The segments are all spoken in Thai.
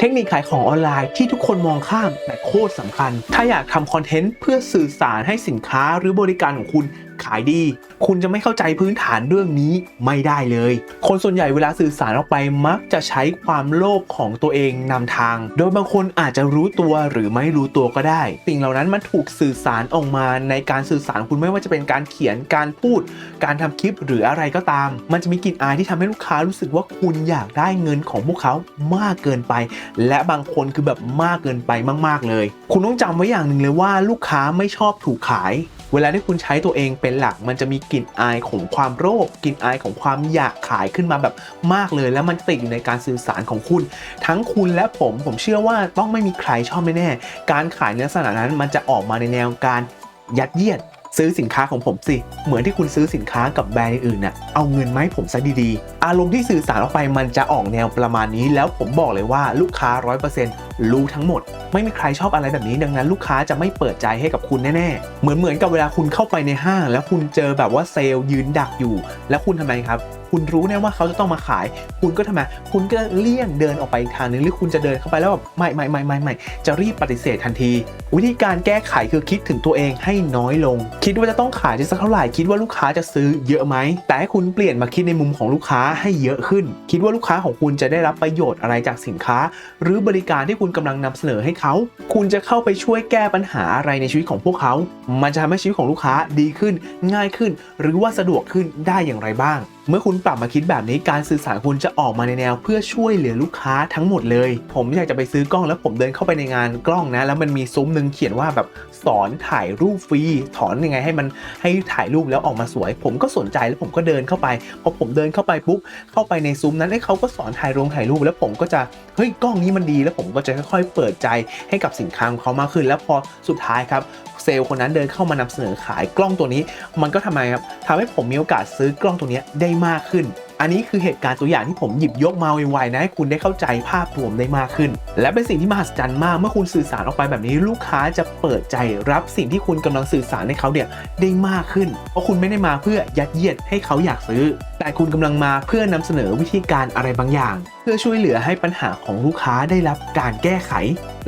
เทคนิคขายของออนไลน์ที่ทุกคนมองข้ามแต่โคตรสำคัญ ถ้าอยากทำคอนเทนต์เพื่อสื่อสารให้สินค้าหรือบริการของคุณ ขายดี คุณจะไม่เข้าใจพื้นฐานเรื่องนี้ไม่ได้เลย คนส่วนใหญ่เวลาสื่อสารออกไปมักจะใช้ความโลภของตัวเองนำทาง โดยบางคนอาจจะรู้ตัวหรือไม่รู้ตัวก็ได้ สิ่งเหล่านั้นมันถูกสื่อสารออกมาในการสื่อสารคุณไม่ว่าจะเป็นการเขียนการพูด การทำคลิปหรืออะไรก็ตาม มันจะมีกลิ่นอายที่ทำให้ลูกค้ารู้สึกว่าคุณอยากได้เงินของพวกเขามากเกินไป และบางคนคือแบบมากเกินไปมาก ๆ เลย คุณต้องจำไว้อย่างหนึ่งเลยว่าลูกค้าไม่ชอบถูกขาย เวลาที่คุณใช้ตัวเองเป็นหลัก มันจะมีกลิ่นอายของความโรคกลิ่นอายของความอยากขายขึ้นมาแบบมากเลย แล้วมันติดอยู่ในการสื่อสารของคุณ ทั้งคุณและผมผมเชื่อว่าต้องไม่มีใครชอบแน่ๆการขายในลักษณะนั้นมันจะออกมาในแนวการยัดเยียด ซื้อสินค้าของผมสิ เหมือนที่คุณซื้อสินค้ากับแบรนด์อื่นน่ะเอาเงินมาให้ผมซะดีๆ อารมณ์ที่สื่อสารออกไปมันจะออกแนวประมาณนี้ แล้วผมบอกเลยว่าลูกค้า 100%รู้ทั้งหมด ไม่มีใครชอบอะไรแบบนี้ ดังนั้นลูกค้าจะไม่เปิดใจให้กับคุณแน่ๆ เหมือนเหมือนกับเวลาคุณเข้าไปในห้าง แล้วคุณเจอแบบว่าเซลล์ยืนดักอยู่ แล้วคุณทำไมครับคุณรู้แน่ว่าเขาจะต้องมาขาย คุณก็ทำไม คุณก็เลี่ยงเดินออกไปอีกทางนึง หรือคุณจะเดินเข้าไปแล้วแบบไม่ไม่ไม่ไม่ไม่จะรีบปฏิเสธทันที วิธีการแก้ไขคือคิดถึงตัวเองให้น้อยลงคิดว่าจะต้องขายได้สักเท่าไหร่คิดว่าลูกค้าจะซื้อเยอะไหมแต่ให้คุณเปลี่ยนมาคิดในมุมของลูกค้าให้เยอะขึ้น คิดว่าลูกค้าของคุณจะได้รับประโยชน์อะไรจากสินค้า หรือบริการที่คุณกำลังนำเสนอให้เขา คุณจะเข้าไปช่วยแก้ปัญหาอะไรในชีวิตของพวกเขา มันจะทำให้ชีวิตของลูกค้าดีขึ้น ง่ายขึ้น หรือว่าสะดวกขึ้นได้อย่างไรบ้าง เมื่อคุณปรับมาคิดแบบนี้การสื่อสารคุณจะออกมาในแนว เพื่อช่วยเหลือลูกค้าทั้งหมดเลย ผมอยากจะไปซื้อกล้องแล้วผมเดินเข้าไปในงานกล้องนะ แล้วมันมีซุ้มหนึ่งเขียนว่าแบบสอนถ่ายรูปฟรีถอนยังไงให้มันให้ถ่ายรูปแล้วออกมาสวย ผมก็สนใจแล้วผมก็เดินเข้าไปพอผมเดินเข้าไปปุ๊บเข้าไปในซุ้มนั้นไอ้เขาก็สอนถ่ายรงถ่ายรูป แล้วผมก็จะเฮ้ยกล้องนี้มันดี แล้วผมก็จะค่อยๆเปิดใจให้กับสินค้าของเขามากขึ้น แล้วพอสุดท้ายครับเซลล์คนนั้นเดินเข้ามานำเสนอขายกล้องตัวนี้ มันก็ทำไมครับทำให้ผมมีโอกาสซื้อกล้องตัวนี้ได้มากขึ้น อันนี้คือเหตุการณ์ตัวอย่างที่ผมหยิบยกมาไวๆนะให้คุณได้เข้าใจภาพรวมได้มากขึ้น และเป็นสิ่งที่มหัศจรรย์มากเมื่อคุณสื่อสารออกไปแบบนี้ ลูกค้าจะเปิดใจรับสิ่งที่คุณกำลังสื่อสารให้เขาเนี่ยได้มากขึ้น เพราะคุณไม่ได้มาเพื่อยัดเยียดให้เขาอยากซื้อ แต่คุณกำลังมาเพื่อนำเสนอวิธีการอะไรบางอย่าง เพื่อช่วยเหลือให้ปัญหาของลูกค้าได้รับการแก้ไข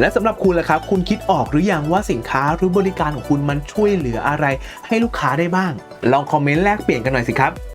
และสำหรับคุณล่ะครับ คุณคิดออกหรือยังว่าสินค้าหรือบริการของคุณมันช่วยเหลืออะไร ให้ลูกค้าได้บ้าง ลองคอมเมนต์แลกเปลี่ยนกันหน่อยสิครับ